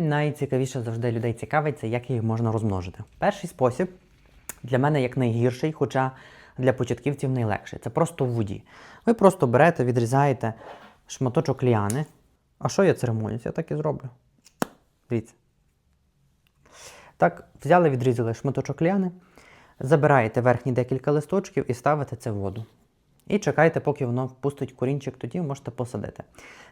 Найцікавіше завжди людей цікавить, це як їх можна розмножити. Перший спосіб для мене як найгірший, хоча для початківців найлегший. Це просто в воді. Ви просто берете, відрізаєте шматочок ліани. А що я церемонюсь? Я так і зроблю. Дивіться. Так, взяли, відрізали шматочок ліани, забираєте верхні декілька листочків і ставите це в воду. І чекайте, поки воно впустить корінчик, тоді можете посадити.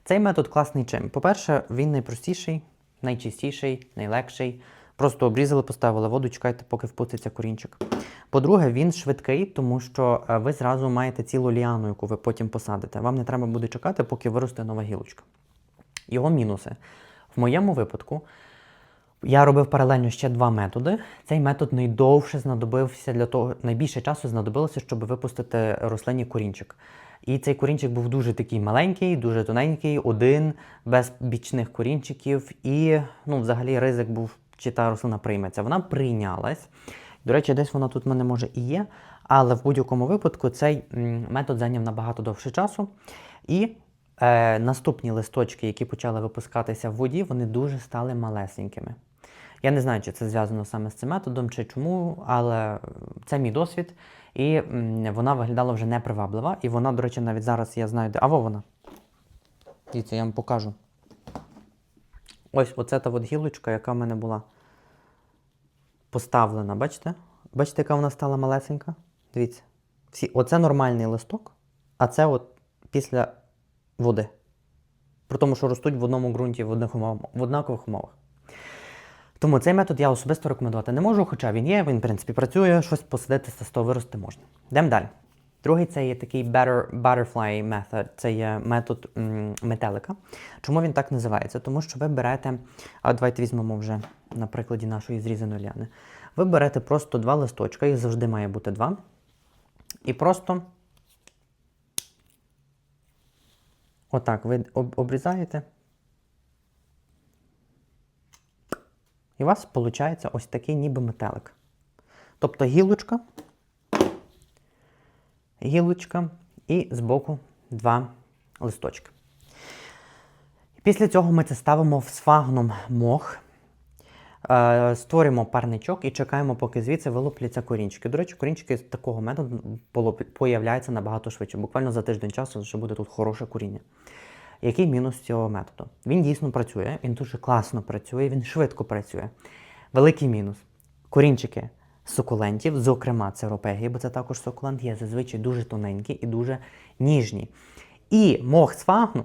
Цей метод класний чим? По-перше, він найпростіший, найчистіший, найлегший. Просто обрізали, поставили воду, чекайте, поки впуститься корінчик. По-друге, він швидкий, тому що е, ви зразу маєте цілу ліану, яку ви потім посадите. Вам не треба буде чекати, поки виросте нова гілочка. Його мінуси. В моєму випадку я робив паралельно ще два методи. Цей метод найдовше знадобився для того, найбільше часу знадобилося, щоб випустити рослині корінчик. І цей корінчик був дуже такий маленький, дуже тоненький, один, без бічних корінчиків. І ну, взагалі ризик був, чи та рослина прийметься. Вона прийнялась. До речі, десь вона тут в мене може і є. Але в будь-якому випадку цей метод зайняв набагато довше часу. І е, наступні листочки, які почали випускатися в воді, вони дуже стали малесенькими. Я не знаю, чи це зв'язано саме з цим методом, чи чому, але це мій досвід. І вона виглядала вже неприваблива. І вона, до речі, навіть зараз я знаю, де. А во вона. Дивіться, я вам покажу. Ось оце та от гілочка, яка в мене була поставлена. Бачите? Бачите, яка вона стала малесенька? Дивіться. Всі, оце нормальний листок, а це от після води. При тому, що ростуть в одному ґрунті, в однакових умовах. Тому цей метод я особисто рекомендувати не можу, хоча він є, він, в принципі, працює, щось посадити з того вирости можна. Йдемо далі. Другий це є такий better, butterfly method, це є метод м, метелика. Чому він так називається? Тому що ви берете, а давайте візьмемо вже на прикладі нашої зрізаної ляни. Ви берете просто два листочка, їх завжди має бути два. І просто отак ви об- обрізаєте. І у вас виходить ось такий ніби метелик. Тобто гілочка, гілочка і збоку два листочки. Після цього ми це ставимо в сфагном мох, е, створюємо парничок і чекаємо, поки звідси вилупляться корінчики. До речі, корінчики з такого методу появляються набагато швидше. Буквально за тиждень часу вже буде тут хороше коріння. Який мінус цього методу? Він дійсно працює, він дуже класно працює, він швидко працює. Великий мінус. Корінчики сукулентів, зокрема церопегії, бо це також сукулент, є зазвичай дуже тоненькі і дуже ніжні. І мох сфагну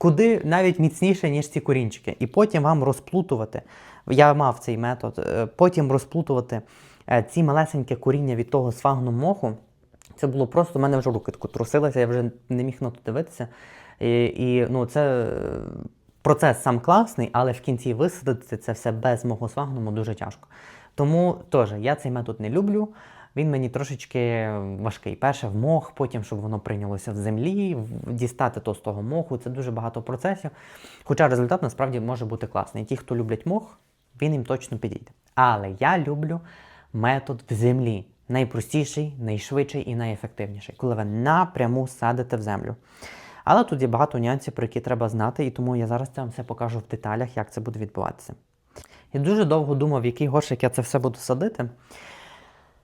куди навіть міцніше, ніж ці корінчики. І потім вам розплутувати. Я мав цей метод, е, потім розплутувати е, ці малесенькі коріння від того сфагну моху. Це було просто, в мене вже руки трусилися, я вже не міг на то дивитися. І, і ну, це е, процес сам класний, але в кінці висадити це все без мого сфагнуму дуже тяжко. Тому теж я цей метод не люблю. Він мені трошечки важкий. Перше в мох, потім, щоб воно прийнялося в землі, дістати то з того моху. Це дуже багато процесів. Хоча результат насправді може бути класний. Ті, хто люблять мох, він їм точно підійде. Але я люблю метод в землі. Найпростіший, найшвидший і найефективніший, коли ви напряму садите в землю. Але тут є багато нюансів, про які треба знати, і тому я зараз це вам все покажу в деталях, як це буде відбуватися. Я дуже довго думав, який горщик я це все буду садити.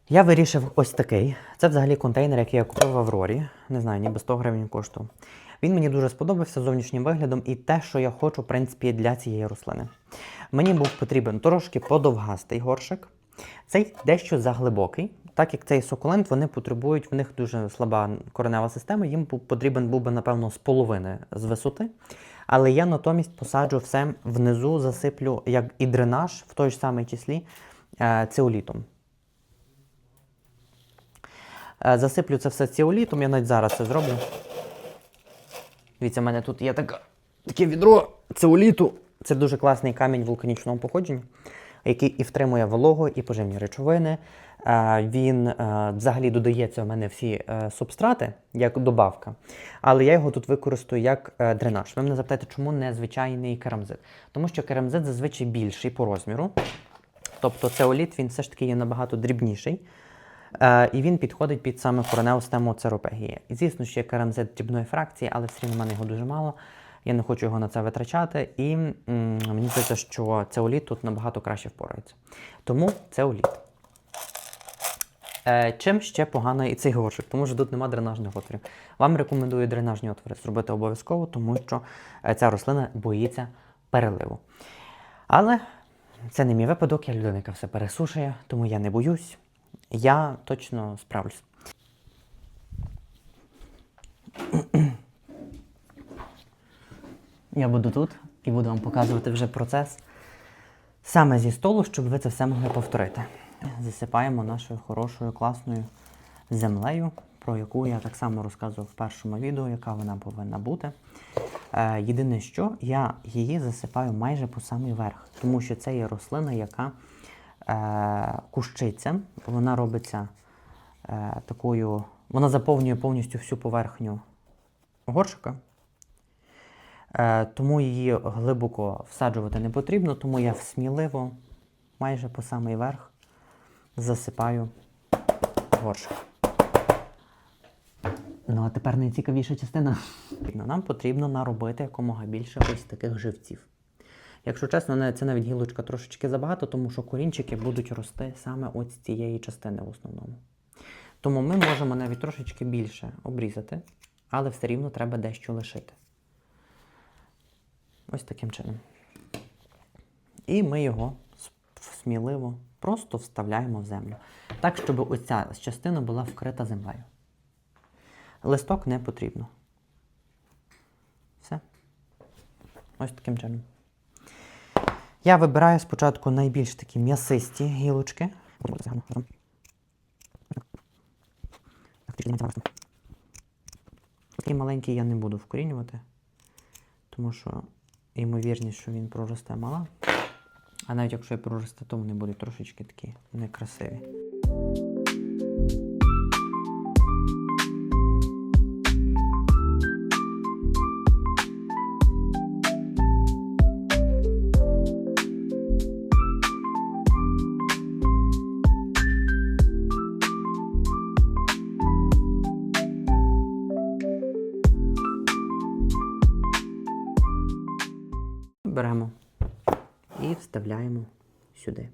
Я вирішив ось такий. Це взагалі контейнер, який я купив в Аврорі. Не знаю, ніби 100 гривень коштував. Він мені дуже сподобався зовнішнім виглядом і те, що я хочу, в принципі, для цієї рослини. Мені був потрібен трошки подовгастий горщик. Цей дещо заглибокий. Так як цей сукулент, вони потребують, в них дуже слаба коренева система, їм потрібен був би, напевно, з половини з висоти. Але я натомість посаджу все внизу, засиплю як і дренаж, в той ж самий числі, е, цеолітом. Е, Засиплю це все ціолітом, я навіть зараз це зроблю. Дивіться, в мене тут є така, таке відро цеоліту. Це дуже класний камінь вулканічного походження, який і втримує вологу, і поживні речовини. Е, Він е, взагалі додається у мене всі е, субстрати, як добавка. Але я його тут використаю як дренаж. Ви мене запитаєте, чому не звичайний керамзит? Тому що керамзит зазвичай більший по розміру. Тобто цеоліт він все ж таки є набагато дрібніший. І він підходить під саме кореневу систему церопегії. І звісно, що є керамзит дрібної фракції, але все рівно в мене його дуже мало. Я не хочу його на це витрачати, і м, мені здається, що цеоліт тут набагато краще впорається. Тому цеоліт. Е, чим ще поганий цей горшик? Тому що тут нема дренажних отворів. Вам рекомендую дренажні отвори зробити обов'язково, тому що е, ця рослина боїться переливу. Але це не мій випадок, я людина, яка все пересушує, тому я не боюсь. Я точно справлюсь. Я буду тут і буду вам показувати вже процес саме зі столу, щоб ви це все могли повторити. Засипаємо нашою хорошою, класною землею, про яку я так само розказував в першому відео, яка вона повинна бути. Е, єдине, що я її засипаю майже по самий верх, тому що це є рослина, яка е, кущиться, вона робиться е, такою, вона заповнює повністю всю поверхню горшика. Е, тому її глибоко всаджувати не потрібно, тому я сміливо, майже по самий верх, засипаю горшик. Ну, а тепер найцікавіша частина. Нам потрібно наробити якомога більше ось таких живців. Якщо чесно, це навіть гілочка трошечки забагато, тому що корінчики будуть рости саме ось з цієї частини в основному. Тому ми можемо навіть трошечки більше обрізати, але все рівно треба дещо лишити. Ось таким чином. І ми його сміливо просто вставляємо в землю. Так, щоб ось ця частина була вкрита землею. Листок не потрібно. Все. Ось таким чином. Я вибираю спочатку найбільш такі м'ясисті гілочки. Такий маленький я не буду вкорінювати, тому що ймовірність, що він проросте мала. А навіть якщо я проросте, то вони будуть трошечки такі некрасиві. Беремо і вставляємо сюди.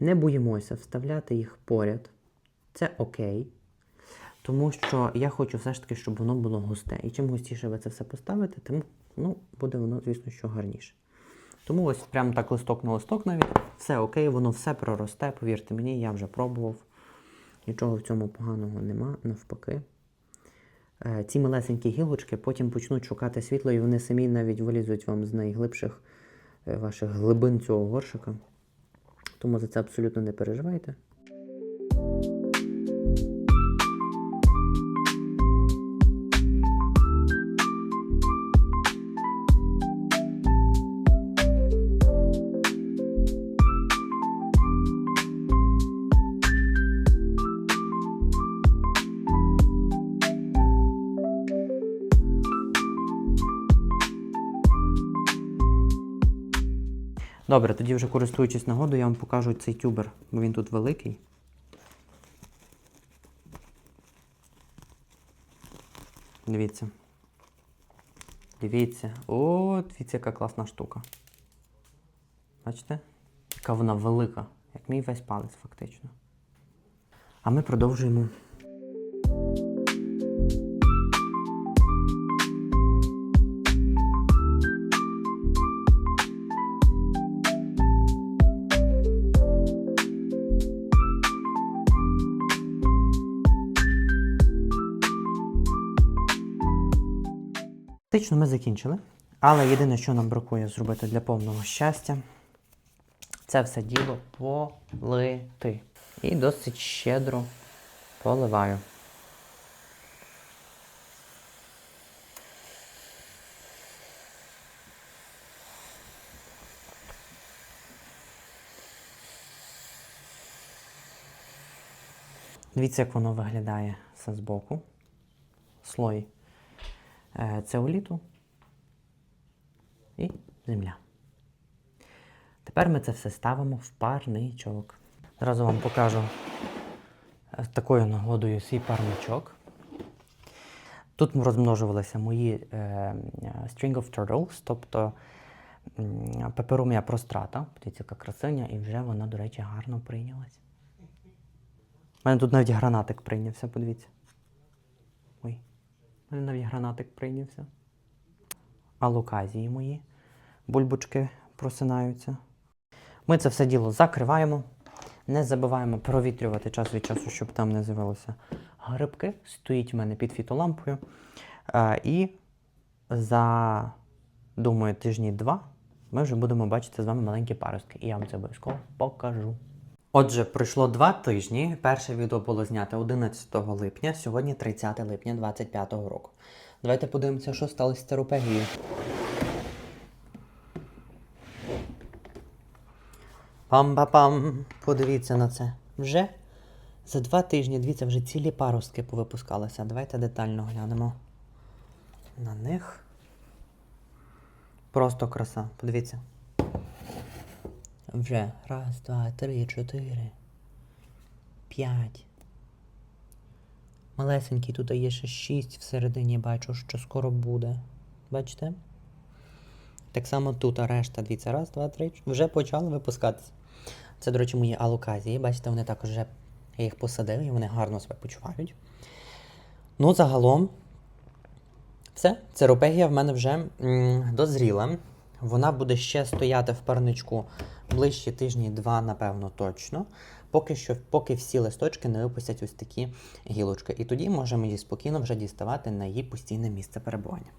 Не боїмося вставляти їх поряд. Це окей. Тому що я хочу все ж таки, щоб воно було густе. І чим густіше ви це все поставите, тим ну, буде воно, звісно, що гарніше. Тому ось прямо так листок на листок навіть. Все окей, воно все проросте, повірте мені, я вже пробував. Нічого в цьому поганого нема, навпаки. Е, Ці малесенькі гілочки потім почнуть шукати світло, і вони самі навіть вилізуть вам з найглибших е, ваших глибин цього горшика. Тому за це абсолютно не переживайте. Добре, тоді вже користуючись нагодою, я вам покажу цей тюбер, бо він тут великий. Дивіться. Дивіться. О, дивіться, яка класна штука. Бачите? Яка вона велика, як мій весь палець, фактично. А ми продовжуємо. Фактично ми закінчили. Але єдине, що нам бракує зробити для повного щастя, це все діло полити. І досить щедро поливаю. Дивіться, як воно виглядає все збоку. Слой цеоліту і земля. Тепер ми це все ставимо в парничок. Зразу вам покажу е, такою нагодою свій парничок. Тут розмножувалися мої е, е, string of turtles, тобто пеперумія прострата. Подивіться, яка красиня, і вже вона, до речі, гарно прийнялась. У мене тут навіть гранатик прийнявся, подивіться. Мене навіть гранатик прийнявся. Алоказії мої бульбочки просинаються. Ми це все діло закриваємо. Не забуваємо провітрювати час від часу, щоб там не з'явилося грибки. Стоїть в мене під фітолампою. Е, і за, думаю, тижні два ми вже будемо бачити з вами маленькі паростки. І я вам це обов'язково покажу. Отже, пройшло два тижні. Перше відео було знято 11 липня, сьогодні 30 липня 2025 року. Давайте подивимося, що сталося з терапегією. Пам-па-пам. Подивіться на це. Вже за два тижні, дивіться, вже цілі паростки повипускалися. Давайте детально глянемо на них. Просто краса. Подивіться. Вже. Раз, два, три, чотири. П'ять. Малесенький, тут є ще шість всередині, бачу, що скоро буде. Бачите? Так само тут, а решта, дивіться, раз, два, три, вже почали випускатися. Це, до речі, мої алоказії. Бачите, вони також вже я їх посадив і вони гарно себе почувають. Ну, загалом, все. Церопегія в мене вже м, дозріла. Вона буде ще стояти в парничку ближчі тижні два, напевно, точно. Поки що, поки всі листочки не випустять ось такі гілочки. І тоді можемо її спокійно вже діставати на її постійне місце перебування.